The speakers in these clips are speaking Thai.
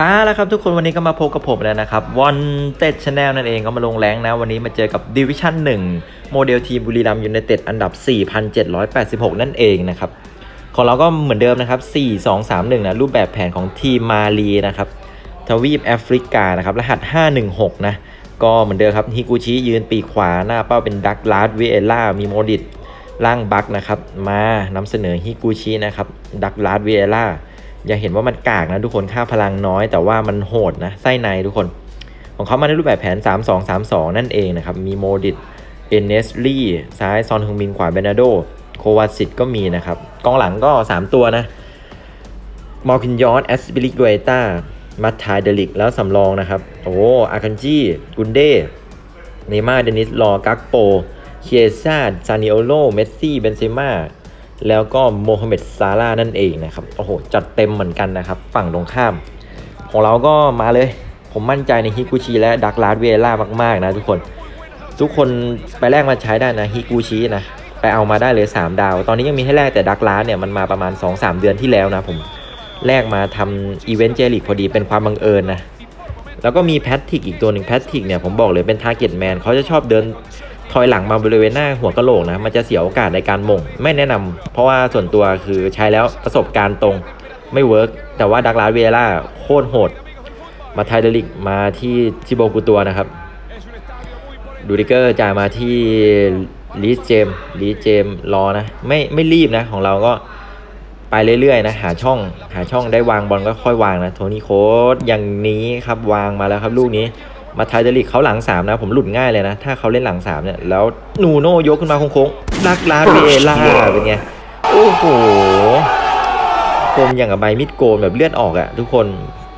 อ่าแล้วครับทุกคนวันนี้ก็มาพบกับผมแล้วนะครับวันเต็ดชาแนลนั่นเองก็มาลงแรงนะ วันนี้มาเจอกับดิวิชั่น1 โมเดลทีมบุรีรัมยูไนเต็ดอันดับ 4,786 นั่นเองนะครับ ของเราก็เหมือนเดิมนะครับ 4 2 3 1 นะ รูปแบบแผนของทีมมาลีนะครับ ทวีปแอฟริกานะครับ รหัส 516 นะ ก็เหมือนเดิมครับฮิกูชิยืนปีขวาหน้าเป้าเป็นดักลาสเวเอล่ามีโมดิต ล่างบักนะครับ มานำเสนอฮิกุชินะครับดักลาสเวเอล่าอย่าเห็นว่ามันกากนะทุกคนค่าพลังน้อย แต่ว่ามันโหดนะไส้ในทุกคน ของเขามาในรูปแบบแผน 3-2-3-2 นั่นเองนะครับ มีโมดิตเอเนสลี่ซ้ายซอนฮึงมินขวาเบนาโด โควาซิตก็มีนะครับกองหลังก็ 3 ตัวนะมอร์คินยอสแอสบิลิกเวต้ามัตทายเดลิกแล้วสำรองนะครับ โอ้อาคันจีกุนเดเนม่าเดนิสลอกักโป เคียซาซานิโอโลเมสซี่ เบนเซม่า แล้วก็โมฮัมเหม็ดซาร่านั่นเองนะครับ โอ้โห จัดเต็มเหมือนกันนะครับ ฝั่งตรงข้าม ของเราก็มาเลย ผมมั่นใจในฮิกุชิและดักลาสเวล่ามาก ๆ นะทุกคน ทุกคนไปแลกมาใช้ได้นะฮิกุชินะ ไปเอามาได้เลย 3 ดาว ตอนนี้ยังมีให้แลกแต่ดักลาสเนี่ยมันมาประมาณ 2-3 เดือนที่แล้วนะผม แลกมาทำอีเวนต์เจลิกพอดีเป็นความบังเอิญนะแล้วก็มีแพทติกอีกตัวหนึ่งแพทติกเนี่ยผมบอกเลยเป็นทาร์เก็ตแมนเขาจะชอบเดิน ถอยหลังมาบริเวณหน้าหัวกะโหลกนะมันจะเสียโอกาสในการมงไม่แนะนำเพราะว่าส่วนตัวคือใช้แล้วประสบการณ์ตรงไม่เวิร์กแต่ว่าดักลาเวล่าโคตรโหด มาไทเดลิกมาที่ชิโบกุตัวนะครับดูดิเกอร์จ่ายมาที่ลีสเจมลีสเจมรอนะไม่ไม่รีบนะของเราก็ไปเรื่อยๆนะหาช่องหาช่องได้วางบอลก็ค่อยวางนะโทนี่โค้ดอย่างนี้ครับวางมาแล้วครับลูกนี้ มาไทเดลิกเขาหลัง 3 นะ ผมหลุดง่ายเลยนะ ถ้าเขาเล่นหลัง 3 เนี่ย แล้วนูโน่ยกขึ้นมาโค้งๆดักลาเวล่าเป็นไง โอ้โหคมอย่างกับใบมีดโกนแบบเลือดออกอะทุกคน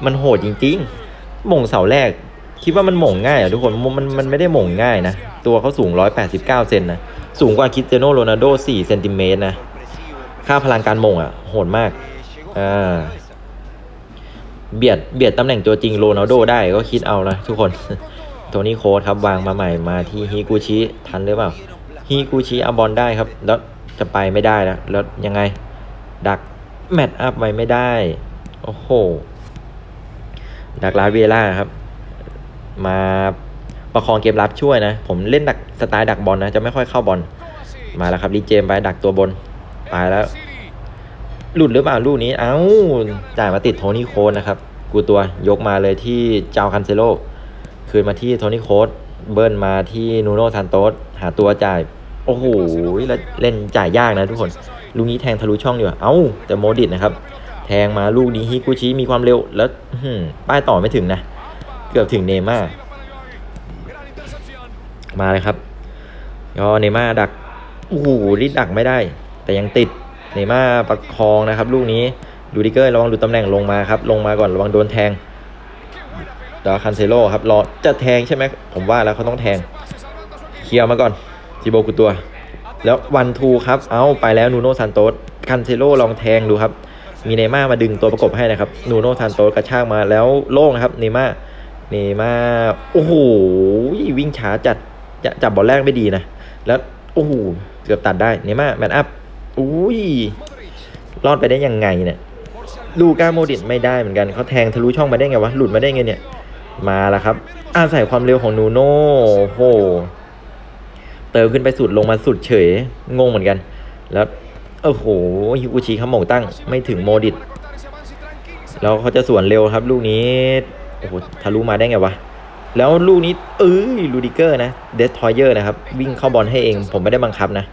มันโหดจริงๆ หม่งเสาแรก คิดว่ามันหม่งง่ายเหรอะทุกคนมันมันมันไม่ได้หม่งง่ายนะ ตัวเขาสูง 189 เซนนะ สูงกว่าคริสเตียโนโรนัลโด4เซนติเมตรนะ ค่าพลังการหม่งอะโหดมากอ่า เบียดเบียดตำแหน่งตัวจริงโรนัลโดได้ก็คิดเอานะทุกคนโทนี่โค้ดครับวางมาใหม่มาที่ฮิกุชิทันหรือเปล่าฮิกุชิเอาบอลได้ครับ แล้วจะไปไม่ได้นะแล้วยังไง ดักแมตช์อัพไว้ไม่ได้ โอ้โห ดักลาเวล่าครับ มาประคองเกมรับช่วยนะ ผมเล่นดักสไตล์ดักบอลนะ จะไม่ค่อยเข้าบอลมาแล้วครับรีเจมไปดักตัวบน ไปแล้ว หลุดหรือเปล่าลูกนี้ เอ้าจ่ายมาติดโทนี่โค้ดนะครับ กูตัวยกมาเลยที่เจ้าคันเซโลคืนมาที่โทนี่โค้ดเบิร์นมาที่นูโน่ซานโตสหาตัวจ่าย โอ้โหแล้วเล่นจ่ายยากนะทุกคน ลูกนี้แทงทะลุช่องอยู่าเอ้าแต่โมดิตนะครับ แทงมาลูกนี้ฮิกุชิมีความเร็วแล้วป้ายต่อไม่ถึงนะ เกือบถึงเนม่ามาเลยครับก็เนม่าดักโอ้โหรีดดักไม่ได้ แต่ยังติด เนย์ม่าประคองนะครับ ลูกนี้ดูดิเกอร์ระวังดูตำแหน่งลงมาครับ ลงมาก่อนระวังโดนแทงดาคันเซโลครับรอจะแทงใช่ไหมผมว่าแล้วเขาต้องแทง เคลียร์มาก่อนทีโบกุตัว แล้ววันทูครับ เอาไปแล้วนูโนซานโตสคันเซโลลองแทงดูครับ มีเนย์ม่ามาดึงตัวประกบให้นะครับนูโนซานโตสกระชากมาแล้วโล่งนะครับเนย์ม่าเนย์ม่าโอ้โหวิ่งช้าจัดจะจับบอลแรกไม่ดีนะ แล้วโอ้โหเกือบตัดได้เนย์ม่าแมนอัพ อุ้ยรอดไปได้ยังไงเนี่ยลูก้าโมดิตไม่ได้เหมือนกันเขาแทงทะลุช่องมาได้ไงวะหลุดมาได้ไงเนี่ย มาแล้วครับ อาศัยความเร็วของนูโน่โอ้โหเติมขึ้นไปสุดลงมาสุดเฉย งงเหมือนกัน แล้วโอ้โหฮิกุชิเขาหม่งตั้งไม่ถึงโมดิตแล้วเขาจะสวนเร็วครับ ลูกนี้โอ้โหทะลุมาได้ไงวะแล้วลูกนี้เอ้ยลูดิเกอร์นะเดสทอยเยอร์นะครับ วิ่งเข้าบอลให้เอง ผมไม่ได้บังคับนะ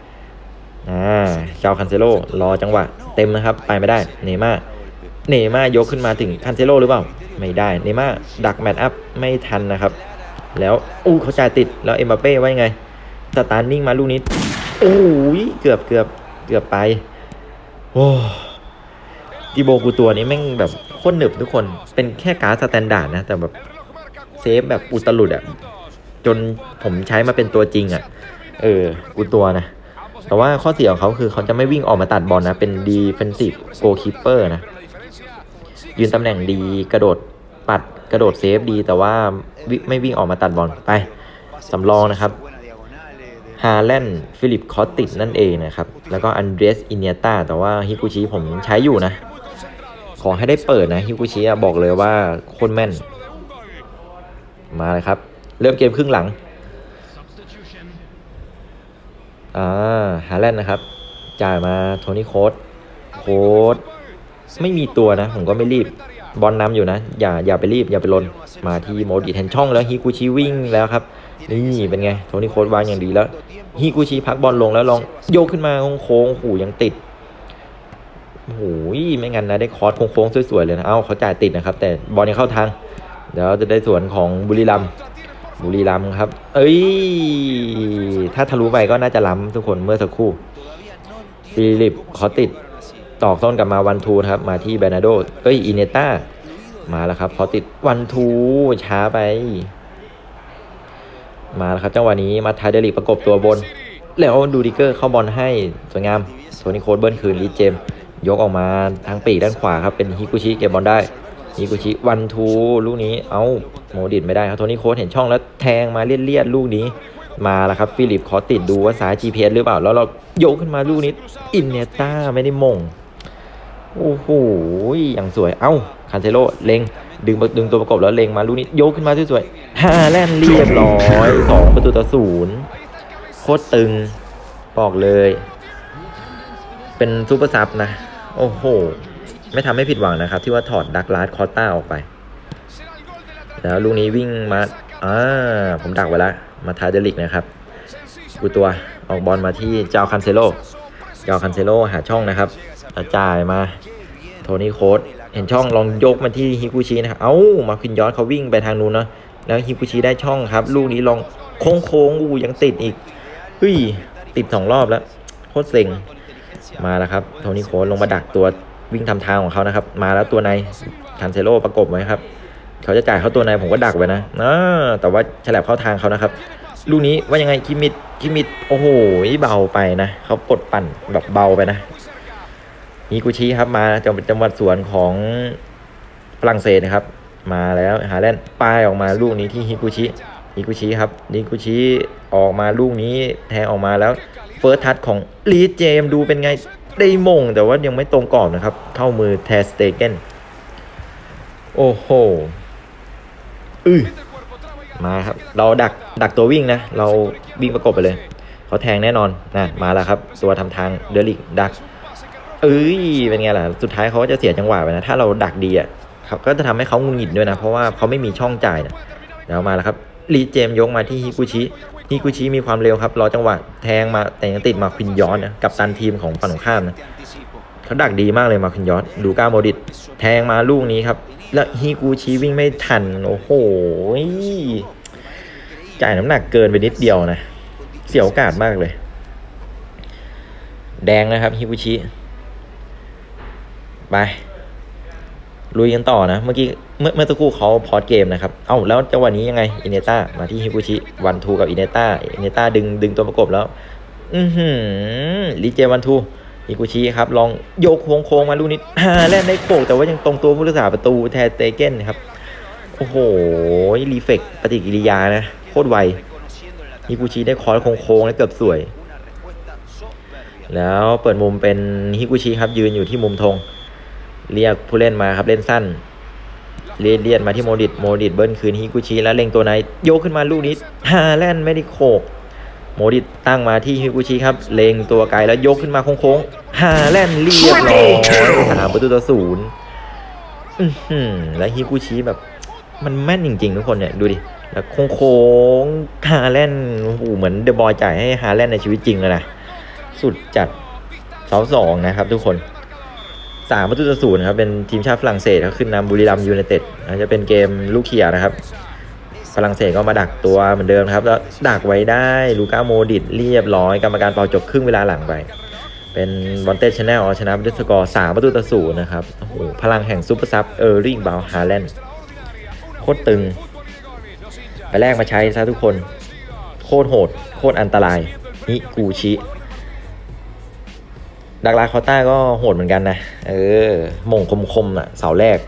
อ่าเจ้าคันเซโลรอจังหวะเต็มนะครับ ไปไม่ได้ เนม่า เนม่ายกขึ้นมาถึงคันเซโลหรือเปล่า ไม่ได้ เนม่าดักแมตช์อัพไม่ทันนะครับ แล้วอู้เขาจ่ายติด แล้วเอ็มบัปเป้ว่ายังไง สตาร์นิ่งมาลูกนี้ โอ้ยเกือบเกือบเกือบไป โอ้ดิโบกูตัวนี้แม่งแบบโคตรหนึบทุกคน เป็นแค่การ์ดสแตนดาร์ดนะ แต่แบบเซฟแบบอุตลุดอะจนผมใช้มาเป็นตัวจริงอะเออ กูตัวนะ แต่ว่าข้อเสียของเขาคือเขาจะไม่วิ่งออกมาตัดบอลนะ เป็นดีเฟนซีฟโกคีเปอร์นะ ยืนตำแหน่งดีกระโดดปัดกระโดดเซฟดี แต่ว่าวไม่วิ่งออกมาตัดบอลไปสำรองนะครับฮาแลนด์ฟิลิปคอตติดนั่นเองนะครับ แล้วก็อันเดรสอินเนียตาแต่ว่าฮิกุชิผมใช้อยู่นะ ขอให้ได้เปิดนะฮิกุชิบอกเลยว่าโคตรแม่น มาเลยครับ เริ่มเกมครึ่งหลัง อ่าฮาแลนด์นะครับ จ่ายมาโทนี่โค้ดโค้ดไม่มีตัวนะ ผมก็ไม่รีบบอลนำอยู่นะ อย่าอย่าไปรีบ อย่าไปลนมาที่โมดิแทนช่องแล้วฮิกุชิวิ่งแล้วครับ นี่เป็นไง โทนี่โค้ดวางอย่างดีแล้วฮิกุชิพักบอลลงแล้วลองโยกขึ้นมาโค้งๆโอ้โหยังติดโอ้โหไม่งั้นนะได้คอร์สโค้งๆสวยๆเลยนะ เอ้าเขาจ่ายติดนะครับ แต่บอลยังเข้าทาง เดี๋ยวจะได้สวนของบุรีรัมย์ บุรีรัมย์ครับ เอ้ย ถ้าทะลุไปก็น่าจะล้ำทุกคนเมื่อสักครู่ฟิลิปขอติดตอกส้นกลับมาวันทูครับ มาที่แบนาโด เอ้ยอินเนต้า มาแล้วครับขอติดวันทูช้าไป มาแล้วครับจังหวะนี้มาทายเดลิกประกบตัวบน แล้วดูดิเกอร์เข้าบอลให้สวยงามโทนี่โคดเบิ้ลคืนลีเจม ยกออกมาทางปีกด้านขวาครับเป็นฮิกุชิเก็บบอลได้ ฮิกุชิวันทูลูกนี้ เอ้าโมดิดไม่ได้ครับ โทนี่โค้ดเห็นช่องแล้วแทงมาเลียดๆลูกนี้ มาแล้วครับ ฟิลิปขอติดดูว่าสาย GPS หรือเปล่า แล้วเราโยกขึ้นมาลูกนี้อินเนต้าไม่ได้มง โอ้โห อย่างสวย เอ้าคันเซโลเลงดึงดึงตัวประกบแล้วเลงมาลูกนี้โยกขึ้นมาสวยๆฮาแลนเรียบร้อยสองประตูต่อศูนย์โคตรตึงบอกเลย เป็นซูเปอร์ซับนะ โอ้โห ไม่ทำให้ผิดหวังนะครับ ที่ว่าถอดดักลาสคอตต้าออกไป แล้วลูกนี้วิ่งมาอ่าผมดักไว้แล้วมาทาเดลิกนะครับกูตัวออกบอลมาที่เจ้าคันเซโลเจ้าคันเซโลหาช่องนะครับแล้วจ่ายมาโทนี่โค้ดเห็นช่องลองยกมาที่ฮิกุชินะครับเอ้ามาคินยอสเขาวิ่งไปทางนู้นเนาะแล้วฮิกุชิได้ช่องครับ ลูกนี้ลองโค้งโค้งๆอู้ยังติดอีกเฮ้ยติดสองรอบแล้วโคตรเซ็งมาแล้วครับโทนี่โค้ดลงมาดักตัว วิ่งทำทางของเขานะครับ มาแล้วตัวในคันเซโลประกบไว้ครับ เขาจะจ่ายเข้าตัวในผมก็ดักไว้นะแต่ว่าฉลับเข้าทางเขานะครับลูกนี้ว่ายังไงคิมิดคิมิดโอ้โหเบาไปนะเขาปลดปั่นแบบเบาไปนะฮิกุชิครับมาจังจังหวัดสวนของฝรั่งเศสนะครับ มาแล้วหาแลนด์ป้ายออกมาลูกนี้ที่ฮิกุชิฮิกุชิครับฮิกุชิออกมาลูกนี้แทงออกมาแล้วเฟิร์สทัชของลีเจมดูเป็นไง ได้มงแต่ว่ายังไม่ตรงกรอบนะครับ เข้ามือแทสเตเกนโอ้โหอือมาครับ เราดักดักตัววิ่งนะ เราวิ่งประกบไปเลยเขาแทงแน่นอนนะมาแล้วครับ ตัวทำทางเดลิกดักเอ้ยเป็นไงล่ะสุดท้ายเขาจะเสียจังหวะไปนะถ้าเราดักดีอะเขาก็จะทำให้เขางุนหงิดด้วยนะ เพราะว่าเขาไม่มีช่องจ่ายนะแล้วมาแล้วครับรีเจมยกมาที่ฮิกุชิ ฮิกุชิมีความเร็วครับรอจังหวะแทงมาแต่ยังติดมาควินย้อนนะกับตันทีมของฝั่งตรงข้ามนะเขาดักดีมากเลยมาควินย้อนดูก้าโมดิตแทงมาลูกนี้ครับ แล้วฮิกุชิวิ่งไม่ทันโอ้โหจ่ายน้ำหนักเกินไปนิดเดียวนะ เสียโอกาสมากเลย แดงนะครับฮิกุชิไปลุยกันต่อนะ เมื่อกี้ เมื่อเมื่อสักครู่เขาพอดเกมนะครับ เอ้าแล้วจังหวะนี้ยังไงอินเนต้ามาที่ฮิกุชิวันทูกับอินเนต้าอินเนต้าดึงดึงตัวประกบแล้ว อือหือลีเจวันทูฮิกุชิครับลองโยกโค้งโค้งมาลูกนี้แล่นได้โขกแต่ว่ายังตรงตัวผู้รักษาประตูแทเตเกนครับ โอ้โหรีเฟกปฏิกิริยานะ โคตรไวฮิกุชิได้คอร์สโค้งๆแล้วเกือบสวย แล้วเปิดมุมเป็นฮิกุชิครับยืนอยู่ที่มุมธงเรียกผู้เล่นมาครับเล่นสั้น เลียดเลียดมาที่โมดิตโมดิตเบิ้ลคืนฮิกุชิแล้วเล็งตัวไหนโยกขึ้นมาลูกนี้ฮาแลนด์ไม่ได้โขกโมดิตตั้งมาที่ฮิกุชิครับ เล็งตัวไกลแล้วยกขึ้นมาโค้งๆฮาแลนด์เรียบร้อยสามประตูต่อศูนย์แล้วฮิกุชิแบบ มันแม่นจริง ๆ ทุกคนเนี่ยดูดิแล้วโค้งๆฮาแลนด์โอ้เหมือนเดอะบอยจ่ายให้ฮาแลนด์ในชีวิตจริงเลยนะสุดจัดเสาสองนะครับทุกคน สามประตูต่อศูนย์ครับ เป็นทีมชาติฝรั่งเศสเขาขึ้นนำบุรีรัมยูไนเต็ดนะจะเป็นเกมลูกเขียนะครับ ฝรั่งเศสก็มาดักตัวเหมือนเดิมครับ แล้วดักไว้ได้ลูก้าโมดิตเรียบร้อยกรรมการเป่าจบครึ่งเวลาหลังไป เป็นบอลเต้ชแนลชนะด้วยสกอร์สามประตูต่อศูนย์นะครับโอ้โหพลังแห่งซูเปอร์ซับเออร์ริงบาวฮาแลนด์โคตรตึง ไปแรกมาใช้ซะทุกคน โคตรโหด โคตรอันตรายนิกูชิ ดักลาคอต้าก็โหดเหมือนกันนะ เออมงคมๆน่ะ เสาแรก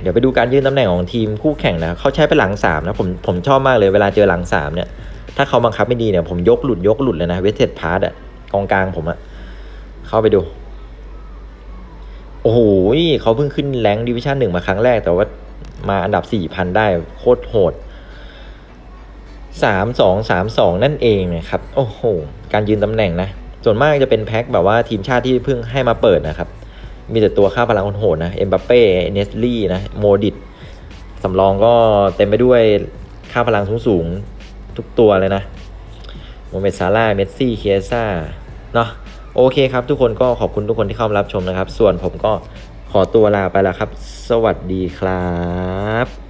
เดี๋ยวไปดูการยืนตำแหน่งของทีมคู่แข่งนะเขาใช้เป็นหลังสามนะผมผมชอบมากเลยเวลาเจอหลังสามเนี่ย ถ้าเขาบังคับไม่ดีเนี่ย ผมยกหลุดยกหลุดเลยนะเวทเทดพาร์ตอะกองกลางผมอะ เข้าไปดู โอ้โหเขาเพิ่งขึ้นแรงดิวิชั่นหนึ่งมาครั้งแรก แต่ว่ามาอันดับสี่พันได้โคตรโหด สามสองสามสองนั่นเองนะครับ โอ้โห การยืนตำแหน่งนะ ส่วนมากจะเป็นแพ็คแบบว่าทีมชาติที่เพิ่งให้มาเปิดนะครับ มีแต่ตัวค่าพลังคนโหดนะ เอ็มบัปเป้ เนสลี่นะ โมดิตสำรองก็เต็มไปด้วยค่าพลังสูงๆ ทุกตัวเลยนะโมเมดซาร่า เมสซี่ เคียซ่า เนาะโอเคครับ ทุกคนก็ขอบคุณทุกคนที่เข้ามารับชมนะครับ ส่วนผมก็ขอตัวลาไปแล้วครับ สวัสดีครับ